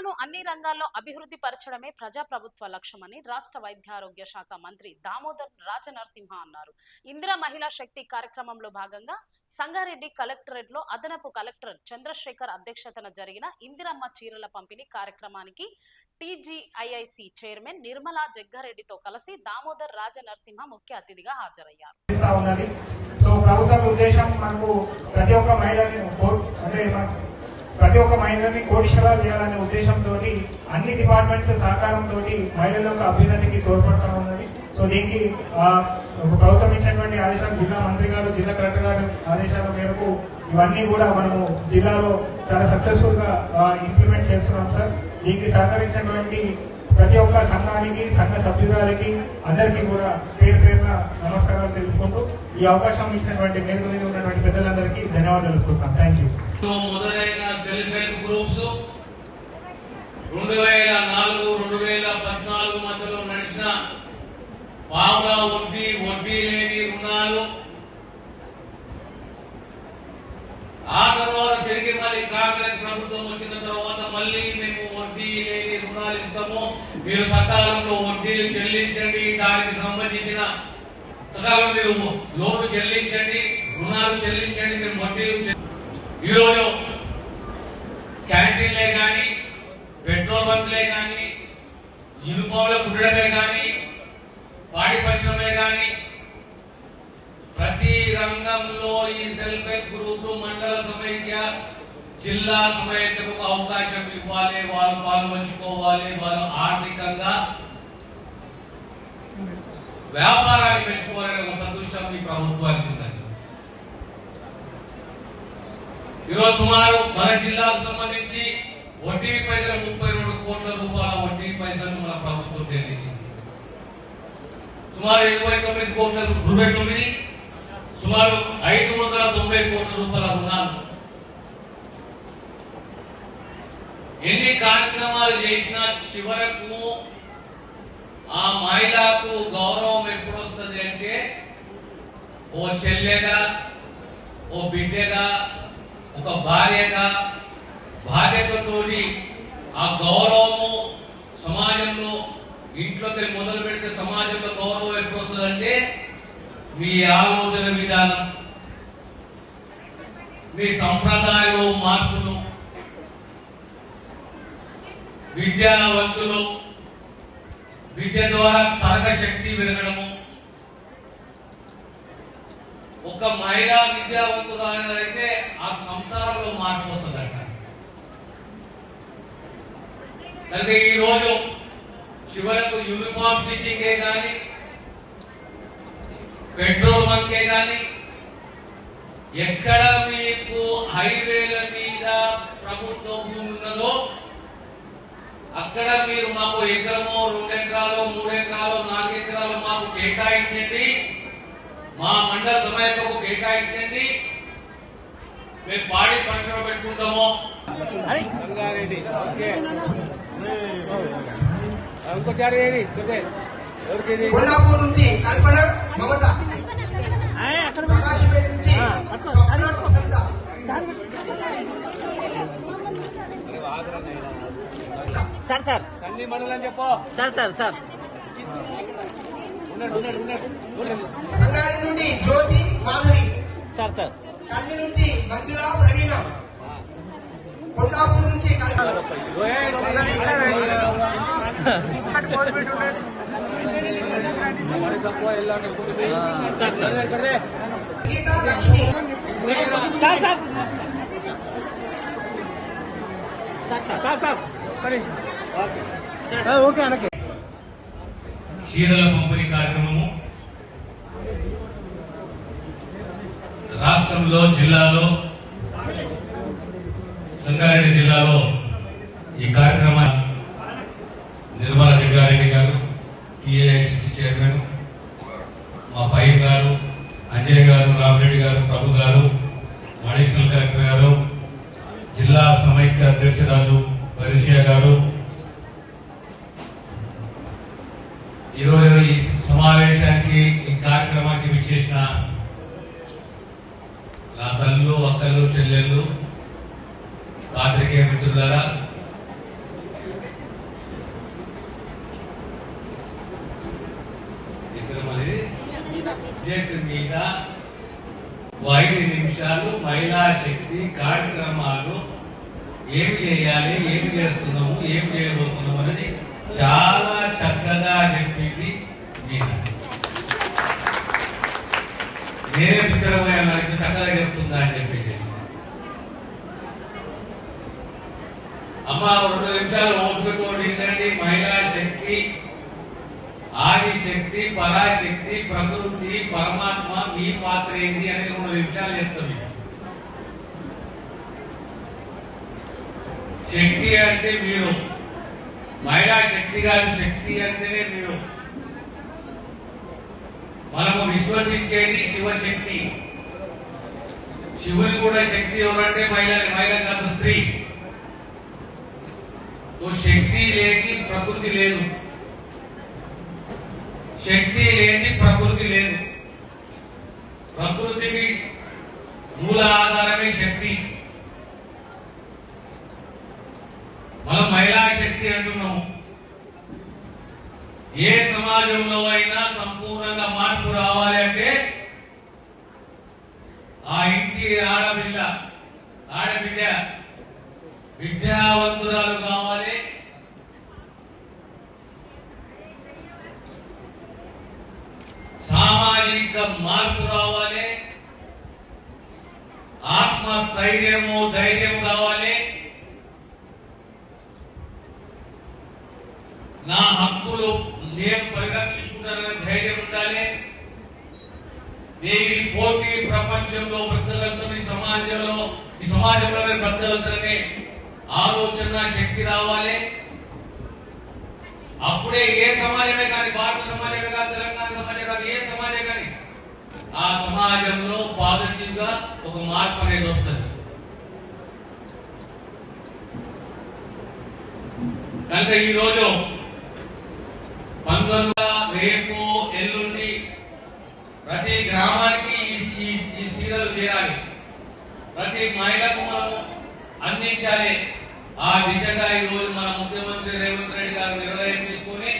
ప్రజలను అన్ని రంగాల్లో అభివృద్ధి పరచడమే ప్రజాప్రభుత్వ లక్ష్యమని రాష్ట్ర వైద్యారోగ్య శాఖ మంత్రి దామోదర్ రాజనరసింహ అన్నారు. ఇందిరా మహిళా శక్తి కార్యక్రమంలో భాగంగా సంగారెడ్డి కలెక్టరేట్లో అదనపు కలెక్టర్ చంద్రశేఖర్ అధ్యక్షతన జరిగిన ఇందిరమ్మ చీరల పంపిణీ కార్యక్రమానికి టీజీఐఐసి చైర్మన్ నిర్మలా జగ్గారెడ్డితో కలిసి దామోదర్ రాజనరసింహ ముఖ్య అతిథిగా హాజరయ్యారు. సో ప్రభుత్వం ఉద్దేశం మనకు ప్రతి ఒక్క మహిళని అంటే ప్రతి ఒక్క మహిళని కోటీశ్వరాలు చేయాలనే ఉద్దేశంతో అన్ని డిపార్ట్మెంట్స్ సహకారంతో మహిళల యొక్క అభ్యున్నతికి తోడ్పడతా ఉన్నది. సో దీనికి ప్రభుత్వం ఇచ్చినటువంటి ఆదేశాలు జిల్లా మంత్రి గారు జిల్లా కలెక్టర్ గారు ఆదేశాల మేరకు ఇవన్నీ కూడా మనము జిల్లాలో చాలా సక్సెస్ఫుల్గా ఇంప్లిమెంట్ చేస్తున్నాం సార్. దీనికి సహకరించినటువంటి ప్రతి ఒక్క సంఘానికి సంఘ సభ్యురాలకి అందరికీ కూడా పేరు పేరున నమస్కారాలు తెలుపుకుంటూ ఈ అవకాశం ఇచ్చినటువంటి వేదిక మీద ఉన్నటువంటి పెద్దలందరికీ ధన్యవాదాలు తెలుపుకుంటున్నాం. థ్యాంక్ యూ మొదలైన సెల్ఫ్ హెల్ప్ గ్రూప్స్ రెండు వేల నాలుగు రెండు వేల పద్నాలుగు మధ్యలో నడిచిన పావుల వడ్డీ వడ్డీ లేని రుణాలు. ఆ తర్వాత తిరిగి మళ్ళీ కాంగ్రెస్ ప్రభుత్వం వచ్చిన తర్వాత మళ్ళీ మేము వడ్డీ లేని రుణాలు ఇస్తాము. మీరు సకాలంలో వడ్డీలు చెల్లించండి. దానికి సంబంధించిన సకాలంలో మీరు లోన్లు చెల్లించండి రుణాలు చెల్లించండి మీరు వడ్డీలు ఈరోజు క్యాంటీన్లే కానీ పెట్రోల్ బంక్లే కానీ యూనిఫామ్ల ఉండడమే కానీ పాడి పరిశ్రమే కానీ ప్రతి రంగంలో ఈ సెల్ఫ్ హెల్ప్ గ్రూప్ మండల సమైక్య జిల్లా సమైక్యకు అవకాశం ఇవ్వాలి వాళ్ళు పాల్పంచుకోవాలి వాళ్ళు వ్యాపారాన్ని పెంచుకోవాలనే ఒక సదృశ్యం ఈ ప్రభుత్వానికి ఉన్నది. ఈరోజు సుమారు మన జిల్లాకు సంబంధించి వడ్డీ పైసలు ముప్పై రెండు కోట్ల రూపాయల వడ్డీ పైసలు మన ప్రభుత్వం చెల్లించింది సుమారు ఇరవై తొమ్మిది కోట్ల ఇరవై తొమ్మిది సుమారు ఐదు వందల తొంభై కోట్ల రూపాయల రుణాలు. ఎన్ని కార్యక్రమాలు చేసినా చివరకు ఆ మహిళకు గౌరవం ఎప్పుడు వస్తుంది అంటే ఓ చెల్లెగా ఓ బిడ్డగా ఒక భార్యగా బాధ్యతతోటి ఆ గౌరవము సమాజంలో ఇంట్లోకి మొదలు పెడితే సమాజంలో గౌరవం ఎప్పుడు వస్తుందంటే మీ ఆలోచన విధానం మీ సంప్రదాయంలో మార్పులు విద్యావంతులు విద్య ద్వారా తరగ శక్తి పెరగడము. ఒక మహిళా విద్యావంతురాలైతే ఆ సంసారంలో మార్పు వస్తుందట. ఈ రోజు చివరకు యూనిఫామ్ స్టిచ్చింగే కానీ పెట్రోల్ బంకే కానీ ఎక్కడ మీకు హైవేల మీద ప్రభుత్వ భూమి ఉన్నదో అక్కడ మీరు మాకు ఎకరమో రెండు ఎకరాలు మూడు ఎకరాలు నాలుగు ఎకరాలు మాకు కేటాయించండి. మా మండల సమయంలో కేటాయించండి. మేము పాడి పరిశ్రమ పెట్టుకుంటాము? కొల్లాపూర్ నుంచి కల్పన మమత. నుంచి స్వప్న వసంత. Sir sir. కంది మండలం చెప్పు. Sir sir sir. ఉన్నాడు ఉన్నాడు ఉన్నాడు ఉన్నాడు. సంగారెడ్డి నుండి జ్యోతి మాధవి. Sir sir. కంది నుంచి మంజుల ప్రవీణ. కొల్లాపూర్ నుంచి కల్పన ఓయ్, మరి తక్కువ వెళ్ళాలి అనుకుంటుంది. Sir sir. సరే, ఇక్కడే. Geetha Lakshmi. Sir. Sir sir. Sir. Okay. చీరల పంపిణీ కార్యక్రమము. రాష్ట్రంలో జిల్లాలో సంగారెడ్డి జిల్లాలో ఈ కార్యక్రమాన్ని నిర్మలా జగ్గారెడ్డి గారు టీఏఐసిసి చైర్మన్ మా ఫైవ్ గారు అంజయ్ గారు రామరెడ్డి గారు ప్రభు గారు అడిషనల్ కలెక్టర్ గారు జిల్లా సమైక్య అధ్యక్షురాలు పరిషియా గారు ఈరోజు ఈ సమావేశానికి ఈ కార్యక్రమానికి విచ్చేసిన నా తల్లు అక్కలు చెల్లెళ్ళు పాత్రికేయ మిత్రులారా సబ్జెక్ట్ మీద ఐదు నిమిషాలు మహిళా శక్తి కార్యక్రమాలు ఏం చేయాలి ఏం చేస్తున్నాము ఏం చేయబోతున్నాము అనేది చాలా చక్కగా చెప్పి నేనే పితరమైన నాకు చక్కగా చెప్తుందా అని చెప్పేసి. అమ్మ రెండు నిమిషాలు ఓపికతో వినండి మహిళా శక్తి ఆది శక్తి పరాశక్తి ప్రకృతి పరమాత్మ మీ పాత్ర ఏంటి అని రెండు నిమిషాలు చెప్తాం శక్తి అంటే మీరు. మహిళా శక్తి కాదు శక్తి అంటేనే మీరు. మనము విశ్వసించేది శివశక్తి. శివుని కూడా శక్తి ఎవరంటే మహిళ మహిళ కాదు స్త్రీ. శక్తి లేని ప్రకృతి లేదు. శక్తి లేని ప్రకృతి లేదు. ప్రకృతికి మూల ఆధారమే శక్తి. మనం మహిళా శక్తి అంటున్నాం. ఏ సమాజంలో అయినా సంపూర్ణంగా మార్పు రావాలి అంటే ఆ ఇంటి ఆడబిడ్డ ఆడబిడ్డ విద్యావంతురాలు కావాలి. సామాజిక మార్పు రావాలి. ఆత్మస్థైర్యము ధైర్యం కావాలి నా హక్కులు నేను పరిరక్షించుకుంటాననే ధైర్యం ఉండాలి నేను ఈ పోటీ ప్రపంచంలో బ్రతకగలుగుతాను ఈ సమాజంలో ఈ సమాజంలో నేను బ్రతకగలుగుతాననే ఆలోచన శక్తి రావాలి. అప్పుడే ఏ సమాజమే కానీ భారత సమాజమే కానీ తెలంగాణ సమాజం కానీ ఏ సమాజం కానీ ఆ సమాజంలో పాజిటివ్గా ఒక మార్పు అనేది వస్తుంది. కనుక ఈరోజు పంతొమ్మిది రేపు ఎల్లుండి ప్రతి గ్రామానికి ఈ- ఈ- ఈ సీరలు చేయాలి ప్రతి మహిళకు మనం అందించాలి. ఆ దిశగా ఈ రోజు మన ముఖ్యమంత్రి రేవంత్ రెడ్డి గారు నిర్ణయం తీసుకుని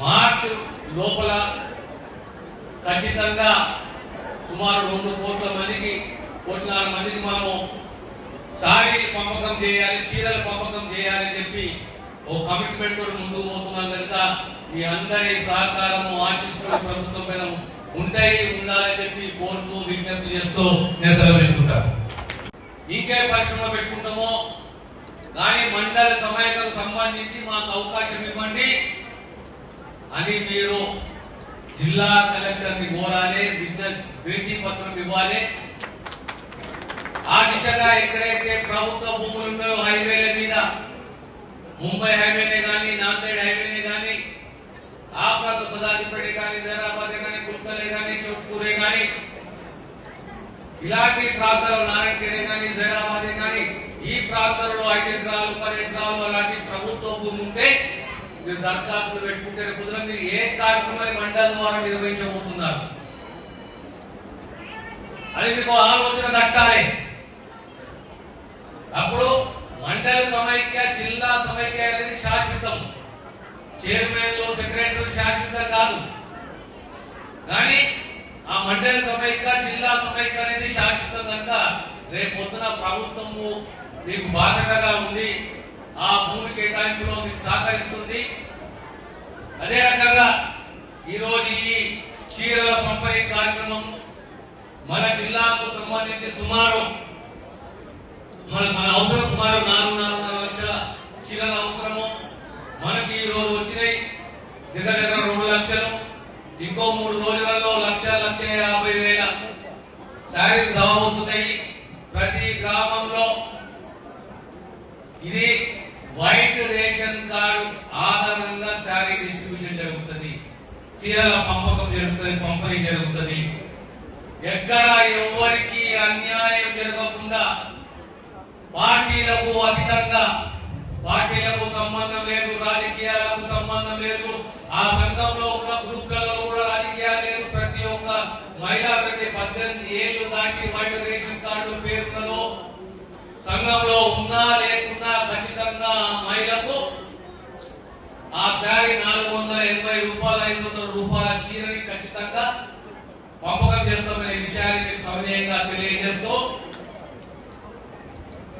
మార్చి లోపల ఖచ్చితంగా సుమారు రెండు కోట్ల మందికి కోట్లాది మందికి మనము సారీ పంపకం చేయాలి చీరల పంపకం చేయాలని చెప్పి ఓ కమిట్మెంట్ ముందుకు పోతున్నాం కనుక మీ అందరి సహకారము ఆశిస్తున్న ప్రభుత్వం పైన ఉంటాయి ఉండాలని చెప్పి కోరుతూ విజ్ఞప్తి చేస్తూ నేను సెలవు తీసుకుంటాను ఇంకే పరిశ్రమ పెట్టుకుంటామో కానీ మండల సమాయకులకు సంబంధించి మాకు అవకాశం ఇవ్వండి. అని మీరు జిల్లా కలెక్టర్ని కోరాలి విజ్ఞప్తి పత్రం ఇవ్వాలి. ఆ దిశగా ఎక్కడైతే ప్రభుత్వ భూములు ఉన్నాయో హైవేల మీద ముంబై హైవేనే కానీ నాందేడ్ హైవేనే కానీ ఆ ప్రాంత సదాజిపేట కానీ జైరాబాద్ కానీ కుల్కలే కానీ చౌకూరే కానీ ఇలాంటి ప్రాంతాలు నారాయణఖేడే కానీ జయరామాదే కానీ ఈ ప్రాంతంలో ఐదు ఎకరాలు పది ఎకరాలు అలాంటి ప్రభుత్వ భూమి ఉంటే మీరు దరఖాస్తులు పెట్టుకుంటే రేపు మీరు ఏ కార్యక్రమాన్ని మండల ద్వారా నిర్వహించబోతున్నారు? అది మీకు ఆలోచన దక్కాలి. అప్పుడు మండల సమైక్య జిల్లా సమైక్య అనేది శాశ్వతం. చైర్మన్లు సెక్రటరీ శాశ్వతం కాదు. కానీ ఆ మండల సమైక్య జిల్లా సమైక్య అనేది శాశ్వతం కనుక రేపు పొద్దున ప్రభుత్వము మీకు బాధ్యతగా ఉంది. ఆ భూమి కేటాయింపులో మీకు సహకరిస్తుంది. అదే రకంగా ఈరోజు ఈ చీరల పంపిణీ కార్యక్రమం మన జిల్లాకు సంబంధించి సుమారు మన మన అవసరం సుమారు నాలుగు శారీ జరుగుతుంది. చీరల పంపకం జరుగుతుంది పంపిణీ జరుగుతుంది. ఎక్కడ ఎవరికి అన్యాయం జరగకుండా పార్టీలకు అతీతంగా పార్టీలకు సంబంధం లేదు రాజకీయాలకు సంబంధం లేదు ఆ సంఘంలో ఉన్న గ్రూపులలో కూడా రాజకీయాలు లేదు. ప్రతి ఒక్క మహిళ ప్రతి పద్దెనిమిది ఏళ్ళు దాటి వైట్ రేషన్ కార్డు పేరులలో సంఘంలో ఉన్నా లేకున్నా ఖచ్చితంగా మహిళకు ఆ శారీ నాలుగు వందల ఎనభై రూపాయలు ఐదు వందల రూపాయల చీరని ఖచ్చితంగా పంపకం చేస్తామనే విషయాన్ని మీకు తెలియ